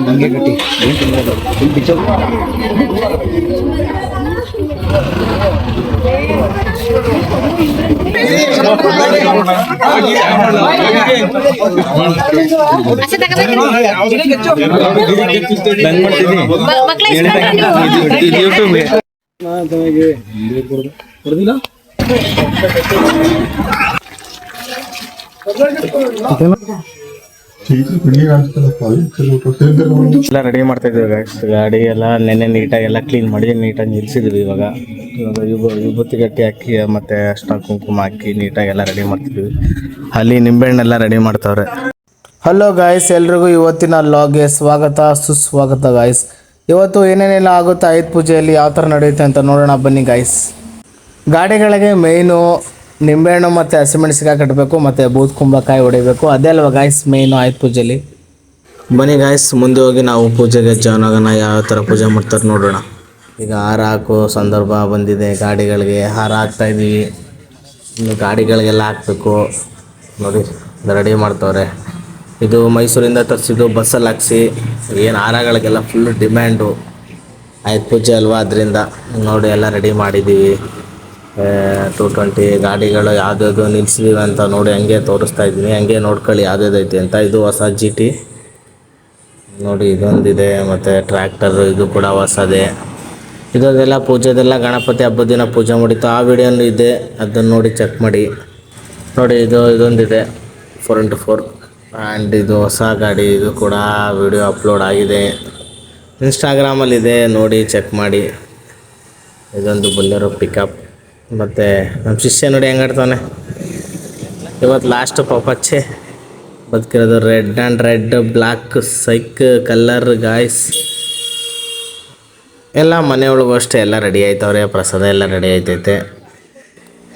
ನಂಗೆ ಕಟ್ಟಿ ಏನು ಪಿಕ್ಚರ್ ಯೂಟ್ಯೂಬ್ ಕೊಡ್ದಿಲ್ಲ ಎಲ್ಲ ರೆಡಿ ಮಾಡ್ತಾ ಇದ್ದೀವಿ ಗಾಯ್ಸ್ ಗಾಡಿ ಎಲ್ಲ ನೆನ್ನೆ ನೀಟಾಗಿ ಎಲ್ಲ ಕ್ಲೀನ್ ಮಾಡಿ ನೀಟಾಗಿ ನಿಲ್ಸಿದ್ವಿ ಇವಾಗ. ಇವಾಗ ವಿಭೂ ವಿಭೂತಿ ಗಟ್ಟಿ ಹಾಕಿ, ಮತ್ತೆ ಅಷ್ಟ ಕುಂಕುಮ ಹಾಕಿ ನೀಟಾಗಿ ಎಲ್ಲ ರೆಡಿ ಮಾಡ್ತಿದ್ವಿ. ಅಲ್ಲಿ ನಿಂಬೆಹಣ್ಣೆಲ್ಲ ರೆಡಿ ಮಾಡ್ತಾವ್ರೆ. ಹಲೋ ಗಾಯ್ಸ್ ಎಲ್ರಿಗೂ ಇವತ್ತಿನ ಲಾಗ್ಗೆ ಸ್ವಾಗತ, ಸುಸ್ವಾಗತ ಗಾಯ್ಸ್ ಇವತ್ತು ಏನೇನೆಲ್ಲ ಆಗುತ್ತೆ ಆಯುಧ ಪೂಜೆಯಲ್ಲಿ ಯಾವ ಥರ ನಡೆಯುತ್ತೆ ಅಂತ ನೋಡೋಣ ಬನ್ನಿ ಗಾಯ್ಸ್ ಗಾಡಿಗಳಿಗೆ ಮೇಯ್ನು ನಿಂಬೆಹಣ್ಣು ಮತ್ತು ಹಸಿಮೆಣಸಿಕಾಯಿ ಕಟ್ಟಬೇಕು ಮತ್ತು ಬೂತ್ ಕುಂಬಳಕಾಯಿ ಹೊಡಿಬೇಕು. ಅದೇ ಅಲ್ವಾ ಗಾಯ್ಸ್ ಮೇಯ್ನು ಆಯುಧ ಪೂಜೆಯಲ್ಲಿ ಬನ್ನಿ ಗಾಯ್ಸ್ ಮುಂದೆ ಹೋಗಿ ನಾವು ಪೂಜೆಗೆ ಜಾಯ್ನ್ ಆಗೋಣ ಯಾವ ಥರ ಪೂಜೆ ಮಾಡ್ತಾರೆ ನೋಡೋಣ. ಈಗ ಹಾರ ಹಾಕೋ ಸಂದರ್ಭ ಬಂದಿದೆ ಗಾಡಿಗಳಿಗೆ ಹಾರ ಹಾಕ್ತಾ ಇದೀವಿ. ಇನ್ನು ಗಾಡಿಗಳಿಗೆಲ್ಲ ಹಾಕಬೇಕು. ನೋಡಿ ರೆಡಿ ಮಾಡ್ತವ್ರೆ. ಇದು ಮೈಸೂರಿಂದ ತರಿಸಿದ್ದು ಬಸ್ಸಲ್ಲಿ ಹಾಕ್ಸಿ ಏನು ಹಾರಗಳಿಗೆಲ್ಲ ಫುಲ್ ಡಿಮ್ಯಾಂಡು ಆಯ್ತು ಪೂಜೆ ಅಲ್ವಾ ಅದರಿಂದ. ನೋಡಿ ಎಲ್ಲ ರೆಡಿ ಮಾಡಿದ್ದೀವಿ. ಟೂ ಟ್ವೆಂಟಿ ಗಾಡಿಗಳು ಯಾವ್ದು ನಿಲ್ಸಿದೀವಿ ಅಂತ ನೋಡಿ ಹಂಗೆ ತೋರಿಸ್ತಾ ಇದ್ದೀನಿ. ಹಂಗೆ ನೋಡ್ಕೊಳ್ಳಿ ಯಾವ್ದಾದೈತಿ ಅಂತ. ಇದು ಹೊಸ ಜಿ ಟಿ ನೋಡಿ ಇದೊಂದಿದೆ, ಮತ್ತು ಟ್ರ್ಯಾಕ್ಟರ್ ಇದು ಕೂಡ ಹೊಸದೇ. ಇದೊಂದೆಲ್ಲ ಪೂಜೆದೆಲ್ಲ ಗಣಪತಿ ಹಬ್ಬದ ದಿನ ಪೂಜೆ ಮಾಡಿತ್ತು ಆ ವಿಡಿಯೋನು ಇದೆ, ಅದನ್ನು ನೋಡಿ ಚೆಕ್ ಮಾಡಿ. ನೋಡಿ ಇದು, ಇದೊಂದಿದೆ ಫೋರ್ ಇಂಟು ಫೋರ್ ಆ್ಯಂಡ್ ಇದು ಹೊಸ ಗಾಡಿ, ಇದು ಕೂಡ ವಿಡಿಯೋ ಅಪ್ಲೋಡ್ ಆಗಿದೆ. ಇನ್ಸ್ಟಾಗ್ರಾಮಲ್ಲಿದೆ ನೋಡಿ ಚೆಕ್ ಮಾಡಿ. ಇದೊಂದು ಬುಲ್ಲೆರೋ ಪಿಕಪ್ ಮತ್ತು ನಮ್ಮ ಶಿಷ್ಯ ನೋಡಿ ಹೆಂಗಾಡ್ತಾನೆ ಇವತ್ತು ಲಾಸ್ಟ್ ಪಾಪಚ್ಚೆ ಬದುಕಿರೋದು ರೆಡ್ ಆ್ಯಂಡ್ ರೆಡ್ ಬ್ಲ್ಯಾಕ್ ಸೈಕ್ ಕಲರ್ ಗಾಯ್ಸ್ ಎಲ್ಲ ಮನೆಯೊಳಗೂ ಅಷ್ಟೇ ಎಲ್ಲ ರೆಡಿ ಆಯ್ತವ್ರೆ, ಪ್ರಸಾದ ಎಲ್ಲ ರೆಡಿ ಆಯ್ತೈತೆ.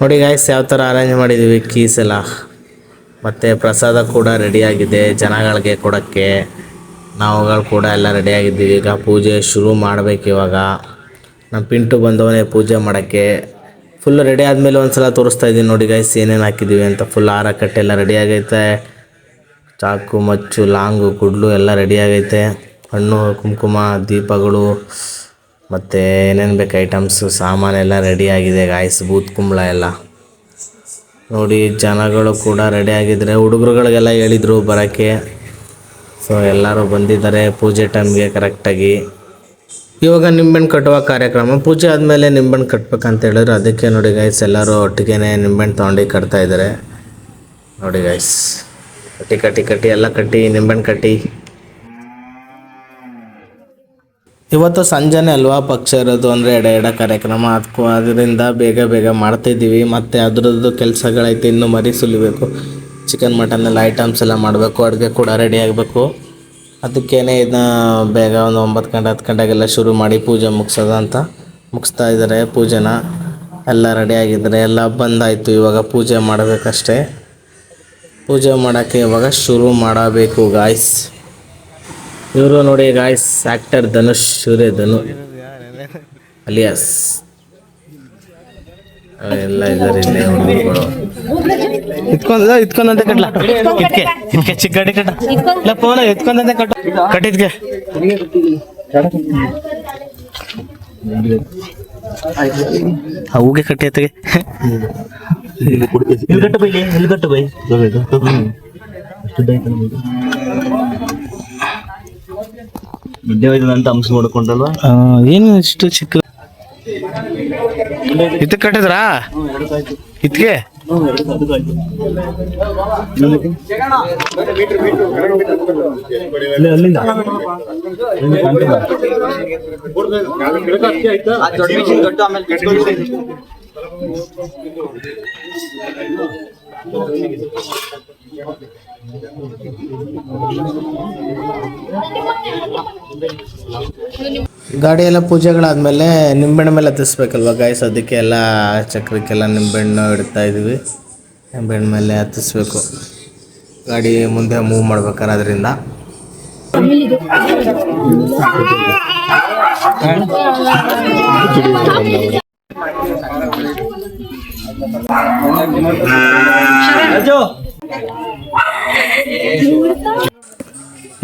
ನೋಡಿ ಗಾಯ್ಸ್ ಯಾವ ಥರ ಅರೇಂಜ್ ಮಾಡಿದ್ದೀವಿ ಕೀಸ್ ಎಲ್ಲ. ಮತ್ತು ಪ್ರಸಾದ ಕೂಡ ರೆಡಿಯಾಗಿದೆ ಜನಗಳಿಗೆ ಕೊಡೋಕ್ಕೆ. ನಾವುಗಳು ಕೂಡ ಎಲ್ಲ ರೆಡಿಯಾಗಿದ್ದೀವಿ ಈಗ ಪೂಜೆ ಶುರು ಮಾಡಬೇಕು ಇವಾಗ ನಮ್ಮ ಪಿಂಟು ಬಂದವನೇ ಪೂಜೆ ಮಾಡೋಕ್ಕೆ. ಫುಲ್ ರೆಡಿ ಆದಮೇಲೆ ಒಂದು ಸಲ ತೋರಿಸ್ತಾ ಇದ್ದೀನಿ ನೋಡಿ ಗೈಸ್ ಏನೇನು ಹಾಕಿದ್ದೀವಿ ಅಂತ. ಫುಲ್ ಆರ ಕಟ್ಟೆ ಎಲ್ಲ ರೆಡಿ ಆಗೈತೆ. ಚಾಕು, ಮಚ್ಚು, ಲಾಂಗು ಕುಡ್ಲು ಎಲ್ಲ ರೆಡಿ ಆಗೈತೆ. ಹಣ್ಣು, ಕುಂಕುಮ, ದೀಪಗಳು, ಮತ್ತು ಏನೇನು ಬೇಕು ಐಟಮ್ಸು ಸಾಮಾನೆಲ್ಲ ಆಗಿದೆ ಗಾಯ್ಸ್ ಬೂತ್ ಕುಂಬಳ ಎಲ್ಲ. ನೋಡಿ, ಜನಗಳು ಕೂಡ ರೆಡಿ ಆಗಿದ್ದಾರೆ ಹುಡುಗರುಗಳಿಗೆಲ್ಲ ಹೇಳಿದರು ಬರೋಕ್ಕೆ. ಸೊ ಎಲ್ಲರೂ ಬಂದಿದ್ದಾರೆ ಪೂಜೆ ಟೈಮ್ಗೆ ಕರೆಕ್ಟಾಗಿ ಇವಾಗ ನಿಂಬೆಹಣ್ಣು ಕಟ್ಟುವ ಕಾರ್ಯಕ್ರಮ, ಪೂಜೆ ಆದಮೇಲೆ ನಿಂಬೆಹಣ್ಣು ಕಟ್ಬೇಕಂತ ಹೇಳಿದ್ರು ಅದಕ್ಕೆ ನೋಡಿ ಗೈಸ್ ಎಲ್ಲರೂ ಒಟ್ಟಿಗೆ ನಿಂಬೆಹಣ್ಣು ತೊಗೊಂಡು ಕಟ್ತಾ ಇದ್ದಾರೆ ನೋಡಿ ಗೈಸ್ ಕಟ್ಟಿ ಕಟ್ಟಿ ಕಟ್ಟಿ, ಎಲ್ಲ ಕಟ್ಟಿ, ನಿಂಬೆಹಣ್ಣು ಕಟ್ಟಿ. ಇವತ್ತು ಸಂಜೆನೆ ಅಲ್ವಾ ಪಕ್ಷ ಇರೋದು ಅಂದರೆ ಎಡ ಎಡ ಕಾರ್ಯಕ್ರಮ. ಅದಕ್ಕೂ ಅದರಿಂದ ಬೇಗ ಬೇಗ ಮಾಡ್ತಿದ್ದೀವಿ ಮತ್ತು ಅದರದ್ದು ಕೆಲಸಗಳೈತೆ, ಇನ್ನೂ ಮರಿ ಸುಲಿಬೇಕು. ಚಿಕನ್ ಮಟನ್ ಎಲ್ಲ ಐಟಮ್ಸ್ ಎಲ್ಲ ಮಾಡಬೇಕು. ಅಡುಗೆ ಕೂಡ ರೆಡಿ ಆಗಬೇಕು. ಅದಕ್ಕೇನೆ ಇದನ್ನ ಬೇಗ ಒಂದು ಒಂಬತ್ತು ಗಂಟೆ ಹತ್ತು ಗಂಟೆಗೆಲ್ಲ ಶುರು ಮಾಡಿ ಪೂಜೆ ಮುಗಿಸೋದು ಅಂತ ಮುಗಿಸ್ತಾ ಇದ್ದಾರೆ ಪೂಜೆನ. ಎಲ್ಲ ರೆಡಿ ಆಗಿದ್ದಾರೆ. ಎಲ್ಲ ಬಂದಾಯಿತು. ಇವಾಗ ಪೂಜೆ ಮಾಡಬೇಕಷ್ಟೇ. ಪೂಜೆ ಮಾಡೋಕ್ಕೆ ಇವಾಗ ಶುರು ಮಾಡಬೇಕು ಗಾಯ್ಸ್ ಇವರು ನೋಡಿ guys actor Dhanush Surya Dhanu alias. ಎಲ್ಲ ಇದ್ದಾರೆ ಇಲ್ಲೇ ಹುಡುಗರು ಇತ್ಕೊಂಡ ಇತ್ಕೊಂಡಂತೆ ಕಟ್ಲ. ಇದ್ಕೆ ಇದ್ಕೆ ಚಿಕ್ಕ ಗಾಡಿ ಕಟ್ಟ ಇಲ್ಲ ಫೋನ್ ಇತ್ಕೊಂಡಂತೆ ಕಟ್ಟ ಕಟ್ಟಿದ್ಕೆ. ಹೂಗೆ ಕಟ್ಟಿ ಇಲ್ಲಿ ಕಟ್ಟು ಬೈ ಇಲ್ಲಿ ಕಟ್ಟು ಬೈ ಹೋಯ್ತದಂತ ಅಂಶ ನೋಡ್ಕೊಂಡಲ್ವಾ? ಏನು ಇಷ್ಟು ಚಿಕ್ಕ ಇದಕ್ಕೆ ಕಟ್ಟಿದ್ರಾ? ಇದಕ್ಕೆ ಅಲ್ಲಿಂದ. ಗಾಡಿ ಎಲ್ಲ ಪೂಜೆಗಳಾದ್ಮೇಲೆ ನಿಂಬೆಹಣ್ಣು ಮೇಲೆ ಹತ್ತಿಸ್ಬೇಕಲ್ವ ಗಾಯಸ್ ಅದಕ್ಕೆ ಎಲ್ಲ ಚಕ್ರಕ್ಕೆಲ್ಲ ನಿಂಬೆಹಣ್ಣು ಇಡ್ತಾ ಇದೀವಿ. ನಿಂಬೆಹಣ್ಣು ಮೇಲೆ ಹತ್ತಿಸ್ಬೇಕು. ಗಾಡಿ ಮುಂದೆ ಮೂವ್ ಮಾಡ್ಬೇಕಾರೆ ಅದರಿಂದ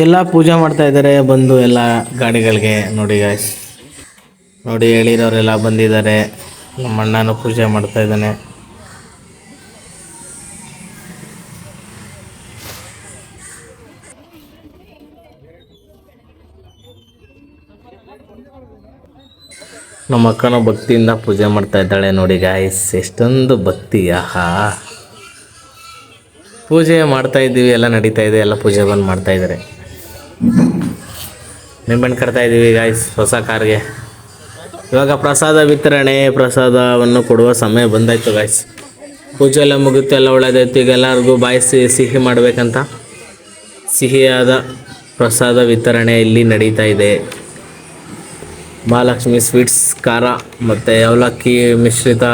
ಎಲ್ಲ ಪೂಜೆ ಮಾಡ್ತಾ ಇದ್ದಾರೆ ಬಂದು ಎಲ್ಲ ಗಾಡಿಗಳಿಗೆ ನೋಡಿ ಗಾಯ್ಸ್ ನೋಡಿ ಹೇಳಿರೋರೆಲ್ಲ ಬಂದಿದ್ದಾರೆ. ನಮ್ಮ ಅಣ್ಣನೂ ಪೂಜೆ ಮಾಡ್ತಾ ಇದ್ದಾನೆ. ನಮ್ಮ ಅಕ್ಕನ ಭಕ್ತಿಯಿಂದ ಪೂಜೆ ಮಾಡ್ತಾ ಇದ್ದಾಳೆ ನೋಡಿ ಗಾಯ್ಸ್ ಎಷ್ಟೊಂದು ಭಕ್ತಿ, ಆಹಾ. ಪೂಜೆ ಮಾಡ್ತಾ ಇದ್ದೀವಿ, ಎಲ್ಲ ನಡೀತಾ ಇದೆ, ಎಲ್ಲ ಪೂಜೆ ಬಂದು ಮಾಡ್ತಾ ಇದ್ದಾರೆ ನಿಂಬೆಣ್ಣು ಕರ್ತಾ ಇದ್ದೀವಿ ಗಾಯ್ಸ್ ಹೊಸ ಕಾರ್ಗೆ. ಇವಾಗ ಪ್ರಸಾದ ವಿತರಣೆ, ಪ್ರಸಾದವನ್ನು ಕೊಡುವ ಸಮಯ ಬಂದಾಯ್ತು ಗಾಯ್ಸ್ ಪೂಜೆ ಎಲ್ಲ ಮುಗಿತು, ಎಲ್ಲ ಒಳ್ಳೆಯದಾಯ್ತು ಈಗ ಎಲ್ಲರಿಗೂ ಬಾಯಿಸಿ ಸಿಹಿ ಮಾಡಬೇಕಂತ ಸಿಹಿಯಾದ ಪ್ರಸಾದ ವಿತರಣೆ ಇಲ್ಲಿ ನಡೀತಾ ಇದೆ. ಮಹಾಲಕ್ಷ್ಮಿ ಸ್ವೀಟ್ಸ್, ಖಾರ ಮತ್ತು ಅವಲಕ್ಕಿ ಮಿಶ್ರಿತ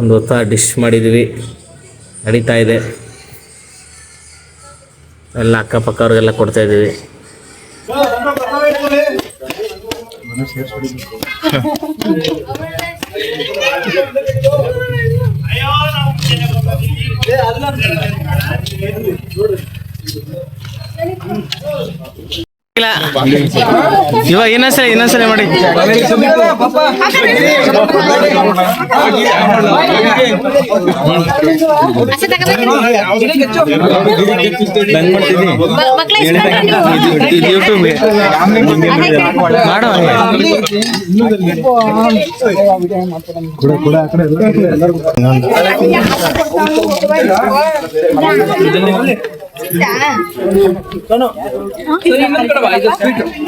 ಒಂದು ಹೊತ್ತ ಡಿಶ್ ಮಾಡಿದ್ವಿ ನಡೀತಾ ಇದೆ. ಎಲ್ಲ ಅಕ್ಕಪಕ್ಕವ್ರಿಗೆಲ್ಲ ಕೊಡ್ತಾ ಇದ್ದೀವಿ. ಇವಾಗ ಇನ್ನೊಂದ್ಸಲ ಇನ್ನೊಂದ್ಸಲ ಮಾಡಿ. ಯೂಟ್ಯೂಬ್ಗೆ ಮಾಡೋ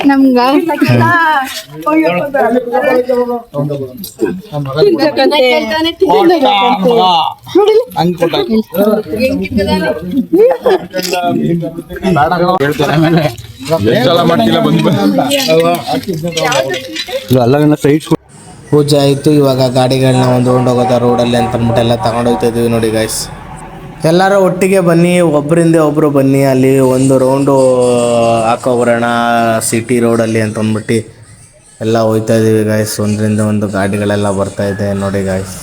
ನಮ್ಗ? ಪೂಜೆ ಆಯಿತು ಇವಾಗ ಗಾಡಿಗಳನ್ನ ಒಂದು ಹೋಗೋದ ರೋಡಲ್ಲಿ ಅಂತ ಅಂದ್ಬಿಟ್ಟು ಎಲ್ಲ ತಗೊಂಡೋಗ್ತಾ ಇದೀವಿ ನೋಡಿ ಗಾಯ್ಸ್ ಎಲ್ಲರೂ ಒಟ್ಟಿಗೆ ಬನ್ನಿ ಒಬ್ಬರಿಂದ ಒಬ್ಬರು ಬನ್ನಿ, ಅಲ್ಲಿ ಒಂದು ರೌಂಡು ಹಾಕೋ ಬರೋಣ ಸಿಟಿ ರೋಡಲ್ಲಿ ಅಂತ ಅಂದ್ಬಿಟ್ಟು. ಎಲ್ಲ ಹೋಯ್ತಾ ಇದ್ದೀವಿ ಗಾಯ್ಸ್ ಒಂದರಿಂದ ಒಂದು ಗಾಡಿಗಳೆಲ್ಲ ಬರ್ತಾ ಇದೆ ನೋಡಿ ಗಾಯ್ಸ್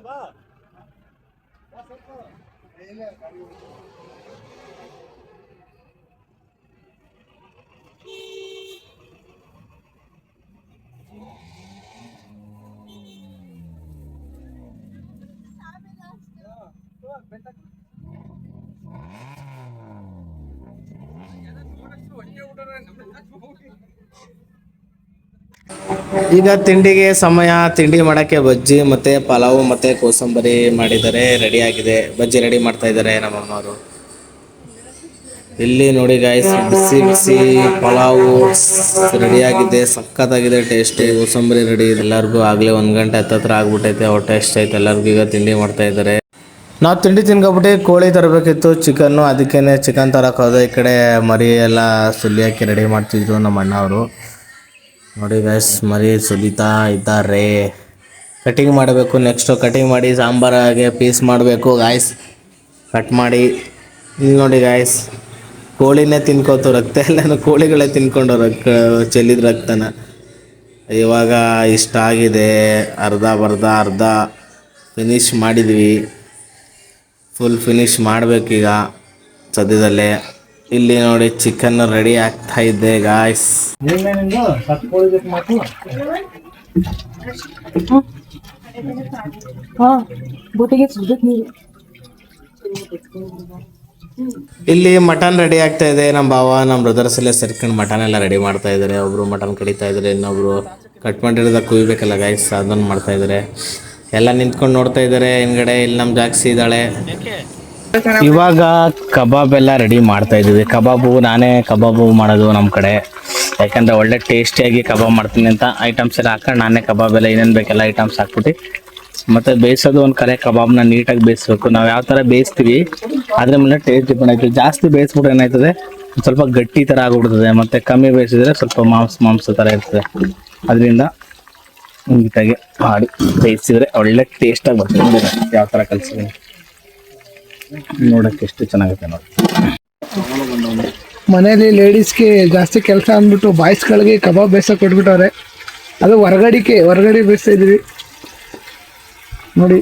ಜಲ್ದಿ ಬಾ ಹೊಟ್ಟೆ ಊಟ ಈಗ ತಿಂಡಿಗೆ ಸಮಯ, ತಿಂಡಿ ಮಾಡೋಕ್ಕೆ ಬಜ್ಜಿ ಮತ್ತು ಪಲಾವು ಮತ್ತು ಕೋಸಂಬರಿ ಮಾಡಿದ್ದಾರೆ ರೆಡಿ ಆಗಿದೆ. ಬಜ್ಜಿ ರೆಡಿ ಮಾಡ್ತಾ ಇದ್ದಾರೆ ನಮ್ಮಮ್ಮವರು ಇಲ್ಲಿ ನೋಡಿ ಗಾಯ್ಸ್ ಬಿಸಿ ಬಿಸಿ ಪಲಾವು ರೆಡಿಯಾಗಿದೆ ಸಖತ್ತಾಗಿದೆ ಟೇಸ್ಟಿ ಕೋಸಂಬರಿ ರೆಡಿ ಎಲ್ಲರಿಗೂ ಆಗಲೇ ಒಂದು ಗಂಟೆ ಹತ್ತತ್ರ ಆಗ್ಬಿಟ್ಟೈತೆ ಟೇಸ್ಟ್ ಐತೆ ಎಲ್ಲರಿಗೂ ಈಗ ತಿಂಡಿ ಮಾಡ್ತಾ ಇದ್ದಾರೆ. ನಾವು ತಿಂಡಿ ತಿನ್ಕೊಬಿಟ್ಟು ಕೋಳಿ ತರಬೇಕಿತ್ತು, ಚಿಕನ್ನು ಅದಕ್ಕೇ ಚಿಕನ್ ತರಕ್ಕೆ ಹೋದೆ. ಈ ಕಡೆ ಮರಿ ಎಲ್ಲ ಸುಲಿ ಹಾಕಿ ರೆಡಿ ಮಾಡ್ತಿದ್ರು ನಮ್ಮ ಅಣ್ಣವರು ನೋಡಿ ಗೈಸ್ ಮರಿ ಸುಲಿತಾ ಇದ್ದಾರೆ. ಕಟಿಂಗ್ ಮಾಡಬೇಕು ನೆಕ್ಸ್ಟು ಕಟಿಂಗ್ ಮಾಡಿ ಸಾಂಬಾರಾಗೆ ಪೀಸ್ ಮಾಡಬೇಕು ಗಾಯ್ಸ್ ಕಟ್ ಮಾಡಿ. ಇಲ್ಲಿ ನೋಡಿ ಗಾಯ್ಸ್ ಕೋಳಿನೇ ತಿನ್ಕೋತು ರಕ್ತ, ಎಲ್ಲನೂ ಕೋಳಿಗಳೇ ತಿನ್ಕೊಂಡು ರಕ್ತ, ಚೆಲ್ಲಿದ ರಕ್ತನ. ಇವಾಗ ಇಷ್ಟ ಆಗಿದೆ. ಅರ್ಧ ಬರ್ಧ, ಅರ್ಧ ಫಿನಿಶ್ ಮಾಡಿದ್ವಿ. ಫುಲ್ ಫಿನಿಶ್ ಮಾಡಬೇಕೀಗ ಸದ್ಯದಲ್ಲೇ. ಇಲ್ಲಿ ನೋಡಿ ಚಿಕನ್ ರೆಡಿ ಆಗ್ತಾ ಇದೆ ಗಾಯ್ಸ್ ಇಲ್ಲಿ ಮಟನ್ ರೆಡಿ ಆಗ್ತಾ ಇದೆ. ನಮ್ಮ ಬಾವ ನಮ್ಮ ಬ್ರದರ್ಸ್ ಎಲ್ಲ ಸೇರ್ಕೊಂಡು ಮಟನ್ ಎಲ್ಲ ರೆಡಿ ಮಾಡ್ತಾ ಇದ್ದಾರೆ ಒಬ್ರು ಮಟನ್ ಕಡಿತಾ ಇದ್ದಾರೆ ಇನ್ನೊಬ್ರು ಕಟ್ ಮಾಡಿರೋದ ಕುಯ್ಬೇಕಲ್ಲ ಗಾಯ್ಸ್ ಅದನ್ನ ಮಾಡ್ತಾ ಇದ್ದಾರೆ ಎಲ್ಲ ನಿಂತ್ಕೊಂಡು ನೋಡ್ತಾ ಇದ್ದಾರೆ ಹಿಂದ್ಗಡೆ ಇಲ್ಲಿ ನಮ್ಮ ಜಾಕ್ಸಿ ಇದ್ದಾಳೆ. ಇವಾಗ ಕಬಾಬ್ ಎಲ್ಲ ರೆಡಿ ಮಾಡ್ತಾ ಇದ್ದೀವಿ. ಕಬಾಬು, ನಾನೇ ಕಬಾಬು ಮಾಡೋದು ನಮ್ಮ ಕಡೆ. ಯಾಕಂದ್ರೆ ಒಳ್ಳೆ ಟೇಸ್ಟಿಯಾಗಿ ಕಬಾಬ್ ಮಾಡ್ತೀನಿ ಅಂತ ಐಟಮ್ಸ್ ಎಲ್ಲ ಹಾಕೊಂಡು ನಾನೇ ಕಬಾಬ್ ಎಲ್ಲ ಏನೇನು ಬೇಕೆಲ್ಲ ಐಟಮ್ಸ್ ಹಾಕ್ಬಿಟ್ಟು ಮತ್ತೆ ಬೇಯಿಸೋದು ಒಂದು ಕರೆ ಕಬಾಬ್ನ ನೀಟಾಗಿ ಬೇಯಿಸ್ಬೇಕು. ನಾವು ಯಾವ ಥರ ಬೇಯಿಸ್ತೀವಿ, ಅದ್ರ ಮೇಲೆ ಟೇಸ್ಟ್ ಡಿಪೆಂಡ್ ಜಾಸ್ತಿ ಬೇಯಿಸ್ಬಿಟ್ರೆ ಏನಾಯ್ತದೆ, ಸ್ವಲ್ಪ ಗಟ್ಟಿ ಥರ ಆಗ್ಬಿಡ್ತದೆ. ಮತ್ತೆ ಕಮ್ಮಿ ಬೇಯಿಸಿದ್ರೆ ಸ್ವಲ್ಪ ಮಾಂಸ ಮಾಂಸ ಥರ ಇರ್ತದೆ. ಅದರಿಂದ ನೀಟಾಗಿ ಮಾಡಿ ಬೇಯಿಸಿದ್ರೆ ಒಳ್ಳೆ ಟೇಸ್ಟಾಗಿ ಬರ್ತದೆ. ಯಾವ ಥರ ಕಲಿಸಿದ್ದೀನಿ. ನೋಡಕ್ಕೆ ಎಷ್ಟು ಚೆನ್ನಾಗುತ್ತೆ ನೋಡಿ. ಮನೇಲಿ ಲೇಡೀಸ್ಗೆ ಜಾಸ್ತಿ ಕೆಲಸ ಅಂದ್ಬಿಟ್ಟು ಬಾಯ್ಸ್ಗಳಿಗೆ ಕಬಾಬ್ ಬೇಸ ಕೊಟ್ಬಿಟ್ಟವ್ರೆ. ಅದು ಹೊರಗಡಿಕೆ ಹೊರಗಡೆ ಬೇಯಿಸ್ತಾ ಇದೀವಿ. ನೋಡಿ.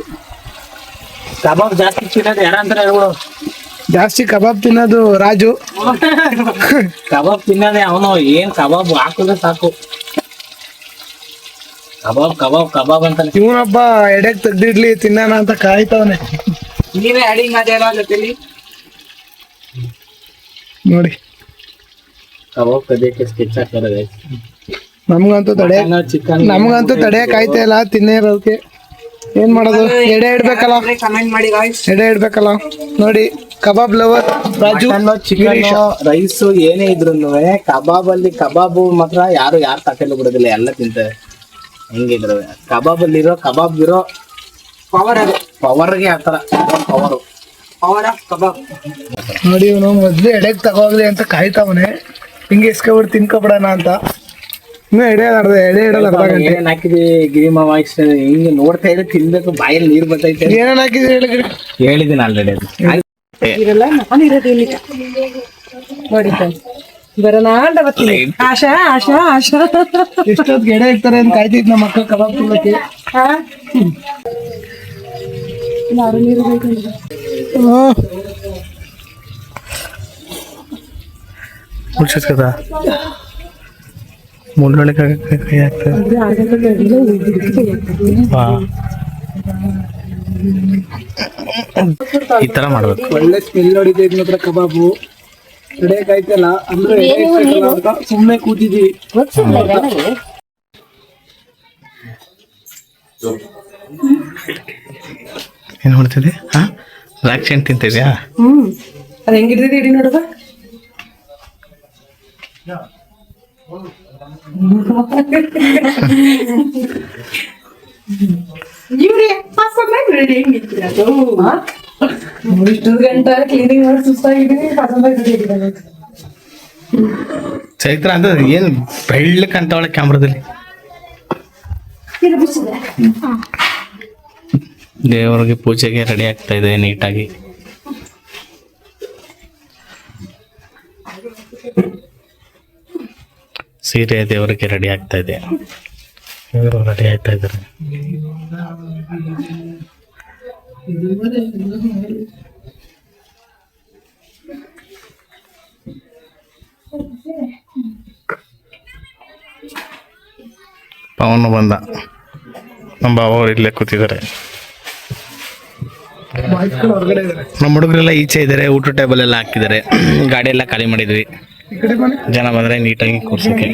ಕಬಾಬ್ ಜಾಸ್ತಿ ತಿನ್ನೋದು ಯಾರಂತಾರೆ ಜಾಸ್ತಿ ಕಬಾಬ್ ತಿನ್ನೋದು ರಾಜು. ಕಬಾಬ್ ತಿನ್ನೋದೇ ಅವನು ಏನ್ ಕಬಾಬ್ ಹಾಕಿದ್ರೆ ಸಾಕು. ಕಬಾಬ್ ಕಬಾಬ್ ಕಬಾಬ್ ಅಂತ ಇವನೊಬ್ಬ ಎಡೆಗೆ ತೆಗ್ದಿಡ್ಲಿ ತಿನ್ನೋಣ ಅಂತ ಕಾಯ್ತವನೆ. ನೀವೇ ಮಾಡ್ಯಾರ ಜೊತೆಲಿ? ನೋಡಿ. ಕಬಾಬ್ ಕದಿಯಕ್ಕೆ ಸ್ಕೆಚ್ ಹಾಕೋದು ನಮ್ಗಂತೂ ತಡೆ ಚಿಕನ್ ನಮ್ಗಂತೂ ಆಯ್ತಾ ಇಲ್ಲ ತಿನ್ನೇ ಇರೋದಕ್ಕೆ ಏನ್ ಮಾಡೋದು? ಎಡೆ ಇಡ್ಬೇಕಲ್ಲ. ಕಮೆಂಟ್ ಮಾಡಿ ಗಾಯ್ಸ್ ಎಡೆ ಇಡ್ಬೇಕಲ್ಲ. ನೋಡಿ kebab lover Raju chicken rice ಏನೇ ಇದ್ರು ಕಬಾಬ್ ಅಲ್ಲಿ ಕಬಾಬು ಮಾತ್ರ ಯಾರು ಯಾರು ತಟ್ಟೆಲ್ಲ ಬಿಡೋದಿಲ್ಲ ಎಲ್ಲ ತಿಂತಾರೆ. ಹೆಂಗಿದ್ರು ಕಬಾಬ್ ಅಲ್ಲಿರೋ ಕಬಾಬ್ ಇರೋ ಪವರ್ ಅದು. ಪವರ್ಗೆ ಆತರ ಪವರು ಪವರ್ ಆಫ್ ಕಬಾಬ್ ನೋಡಿ ಇವನು ಮೊದ್ಲು ಎಡೆಗೆ ತಗೋಗ್ಲಿ ಅಂತ ಕಾಯ್ತಾವನೆ. ಹಿಂಗೆ ಇಸ್ಕೊಬಿಟ್ಟು ತಿನ್ಕೊಬಿಡೋಣ ಅಂತ. ಇನ್ನು ಎಡೆ ಅರ್ಧ ಎಡೆ ಇಡಲ್ಲ ಅರ್ಧ ಗಂಟೆ. ಏನ್ ಹಾಕಿದ್ವಿ ಗಿರಿ ಮಾವ ಇಷ್ಟ? ಹಿಂಗೆ ನೋಡ್ತಾ ಇದ್ರೆ ತಿನ್ಬೇಕು ಬಾಯಲ್ಲಿ ನೀರ್ ಬರ್ತೈತೆ. ಏನೇನ್ ಹಾಕಿದ್ರಿ ಹೇಳಿದ್ರಿ ಗಿರಿ? ಹೇಳಿದ್ದೀನಿ ಆಲ್ರೆಡಿ ಅದು. ಇರಲ್ಲ ನಾನು ಇರೋದು ಇಲ್ಲಿ ನೋಡಿ ಬರೋಣ ಅಂತ ಬರ್ತೀನಿ. ಆಶಾ ಆಶಾ ಆಶಾ. ಎಷ್ಟೊತ್ತಿಗೆ ಎಡೆ ಇರ್ತಾರೆ ಅಂತ ಕಾಯ್ತಿದ್ ನಮ್ಮ ಮಕ್ಕಳು ಕಬಾಬ್ ತಿನ್ನಕ್ಕೆ ಹಾ? ನಾನು ನೀರು ಬೇಕು? ಮುಳ್ಳೊಳಗೆ ಕೈ. ಈ ತರ ಮಾಡ್ಬೇಕು. ಒಳ್ಳೆ ಸ್ಮೆಲ್ ಹೊಡಿತಾ ಇದ್ ಮಾತ್ರ ಕಬಾಬು. ಕಾಯ್ತಲ್ಲ ಅಂದ್ರೆ ಸುಮ್ಮನೆ ಕೂತಿದ್ದೀವಿ ಏನ್ ಮಾಡ್ತಿದ್ದೆ? ಹಾ? ದ್ರಾಕ್ಷಿ ಹಣ್ಣು ತಿಂತಿದ್ಯಾ? ಹ್ಮ್. ಅದು ಹೆಂಗಿರ್ತೈತಿ ಇಡಿ ನೋಡುವ ಇವ್ರಿ ರೆಡಿ ಇಷ್ಟು ಗಂಟೆ ಕ್ಲೀನಿಂಗ್ ಮಾಡಿ ಸುಸ್ತಾಗಿದ್ದೀನಿ ಪಸಂದಾಗಿ ರೆಡಿ ಚೈತ್ರ ಅಂತ ಏನು ಬೆಳ್ಳಕ್ಕೆ ಅಂತವಳೆ ಕ್ಯಾಮ್ರಾದಲ್ಲಿ ದೇವರಿಗೆ ಪೂಜೆಗೆ ರೆಡಿ ಆಗ್ತಾ ಇದೆ ನೀಟಾಗಿ. ಸೀರೆ ದೇವರಿಗೆ ರೆಡಿ ಆಗ್ತಾ ಇದೆ. ಇವರು ರೆಡಿ ಆಗ್ತಾ ಇದ್ದಾರೆ. ಪವನು ಬಂದ. ನಮ್ಮ ಬಾವ ಇಲ್ಲೇ ಕೂತಿದ್ದಾರೆ. ನಮ್ಮ ಹುಡುಗರೆಲ್ಲ ಈಚೆ ಇದ್ದಾರೆ ಊಟ ಟೇಬಲ್ ಎಲ್ಲ ಹಾಕಿದ್ದಾರೆ. ಗಾಡಿ ಎಲ್ಲ ಖಾಲಿ ಮಾಡಿದ್ವಿ. ಜನ ಬಂದ್ರೆ ನೀಟಾಗಿ ಕೂರ್ಸೋಕೆ.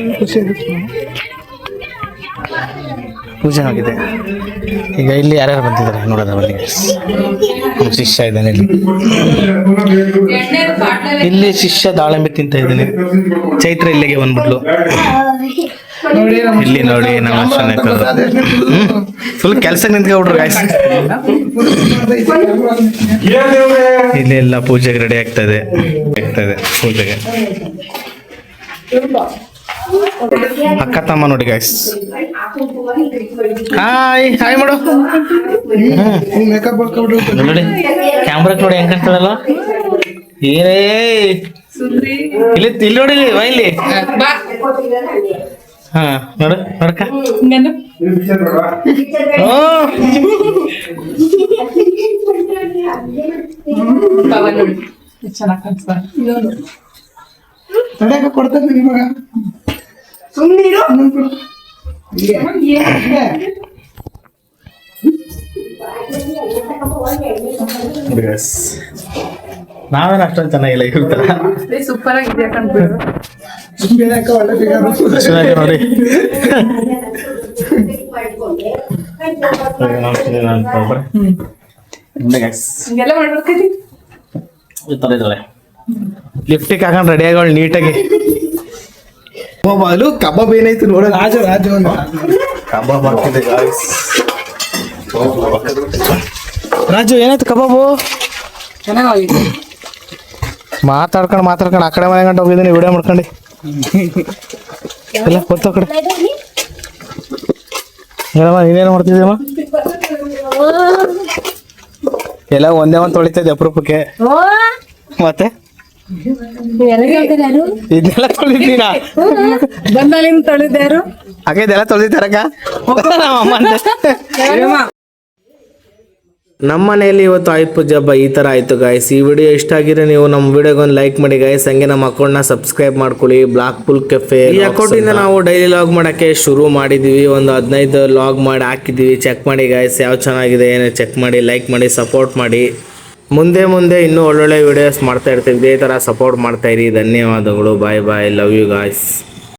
ಪೂಜೆ ಆಗಿದೆ ಈಗ ಇಲ್ಲಿ ಯಾರ್ಯಾರು ಬಂದಿದ್ದಾರೆ ನೋಡೋದವರಿಗೆ ಶಿಷ್ಯ ಇದ್ದಾನೆ ಇಲ್ಲಿ. ಇಲ್ಲಿ ಶಿಷ್ಯ ದಾಳಿಂಬೆ ತಿಂತ ಇದ್ದಾನೆ. ಚೈತ್ರ ಇಲ್ಲಿಗೆ ಬಂದ್ಬಿಟ್ಲು. ಇಲ್ಲಿ ನೋಡಿ ನಮ್ಮ ಫುಲ್ ಕೆಲಸ ನಿಂತ್ಕೊಂಡ್ರು ಗಾಯ್ಸ್ ಇಲ್ಲಿ ಎಲ್ಲ ಪೂಜೆಗೆ ರೆಡಿ ಆಗ್ತಾ ಇದೆ ಆಗ್ತಾ ಇದೆ ಪೂಜೆಗೆ. ಅಕ್ಕ ತಮ್ಮ ನೋಡಿ ಗಾಯ್ಸ್ ಹಾಯ್ ಹಾಯ್ ಮಾಡು. ನೋಡಿ ಕ್ಯಾಮ್ರಾ ನೋಡಿ ಹೆಂಗ್ ಕಾಣ್ತದಲ್ಲ ಏನೇ. ಇಲ್ಲಿ ಇಲ್ಲಿ ನೋಡಿ ಇಲ್ಲಿ, ಬಾ ಇಲ್ಲಿ. ಹಾ ನೋಡು ನೋಡಕ್ಕ ಓ ಚೆನ್ನಾಗಿ ಕಾಣಿಸ್ತಾ ತಡೆಯಕ್ಕೆ ಕೊಡ್ತಾರೆ ನಿಮಗ ಸುಮ್ಮನಿರು ನಾವೇನು ಅಷ್ಟೊಂದು ಚೆನ್ನಾಗಿಲ್ಲ ಇರ್ತಾರ ಸೂಪರ್ ಆಗಿದೆ ನೋಡಿ. ಲಿಫ್ಟಿಗೆ ಹಾಕೊಂಡು ರೆಡಿ ಆಗೋಳು ನೀಟಾಗಿ. ಮೊಬೈಲು ಕಬಾಬ್ ಏನಾಯ್ತು ನೋಡ ರಾಜು ರಾಜು ಅಂತ ಕಬಾಬ್ ಹಾಕಿದೆ ಗಾಯ್ಸ್ ರಾಜು ಏನಾಯ್ತು ಕಬಾಬು? ಚೆನ್ನಾಗಿ ಮಾತಾಡ್ಕೊಂಡು ಮಾತಾಡ್ಕೊಂಡು ಆ ಕಡೆ ಮನೆ ಗಂಟೆ ಹೋಗಿದ್ದೀನಿ ವಿಡಿಯೋ ಮಾಡ್ಕೊಂಡು. ಎಲ್ಲ ಗೊತ್ತ ಕಡೆ ಏನಮ್ಮ ನೀನೇನು ಮಾಡ್ತಿದ್ದೀಯಮ್ಮ? ಎಲ್ಲ ಒಂದೇ ಒಂದು ತೊಳಿತೈತೆ ಅಪರೂಪಕ್ಕೆ. ಮತ್ತೆ? ಇದೆಲ್ಲ ತೊಳಿದೀನಾ ಬಂದಲ್ಲಿಂದ ತೊಳಿದ್ಯಾರು ಹಾಗೆ ಇದೆಲ್ಲ ತೊಳಿತಾರಕ್ಕ ಅಮ್ಮ. ನಮ್ಮ ಮನೆಯಲ್ಲಿ ಇವತ್ತು ಆಯುಧ ಪೂಜೆ ಹಬ್ಬ ಈ ಥರ ಆಯಿತು ಗಾಯ್ಸ್ ಈ ವಿಡಿಯೋ ಇಷ್ಟ ಆಗಿದ್ರೆ ನೀವು ನಮ್ಮ ವಿಡಿಯೋಗೆ ಒಂದು ಲೈಕ್ ಮಾಡಿ ಗಾಯ್ಸ್ ಹಂಗೆ ನಮ್ಮ ಅಕೌಂಟ್ನ ಸಬ್ಸ್ಕ್ರೈಬ್ ಮಾಡ್ಕೊಳ್ಳಿ. ಬ್ಲಾಕ್ ಪುಲ್ ಕೆಫೆ ಈ ಅಕೌಂಟಿಂದ ನಾವು ಡೈಲಿ ಲಾಗ್ ಮಾಡೋಕ್ಕೆ ಶುರು ಮಾಡಿದ್ದೀವಿ ಒಂದು ಹದಿನೈದು ಲಾಗ್ ಮಾಡಿ ಹಾಕಿದ್ದೀವಿ ಚೆಕ್ ಮಾಡಿ ಗಾಯ್ಸ್ ಯಾವ ಚೆನ್ನಾಗಿದೆ ಏನೋ ಚೆಕ್ ಮಾಡಿ ಲೈಕ್ ಮಾಡಿ ಸಪೋರ್ಟ್ ಮಾಡಿ. ಮುಂದೆ ಮುಂದೆ ಇನ್ನೂ ಒಳ್ಳೊಳ್ಳೆ ವಿಡಿಯೋಸ್ ಮಾಡ್ತಾ ಇರ್ತೀವಿ. ಇದೇ ಥರ ಸಪೋರ್ಟ್ ಮಾಡ್ತಾ ಇರಿ. ಧನ್ಯವಾದಗಳು. Bye bye love you guys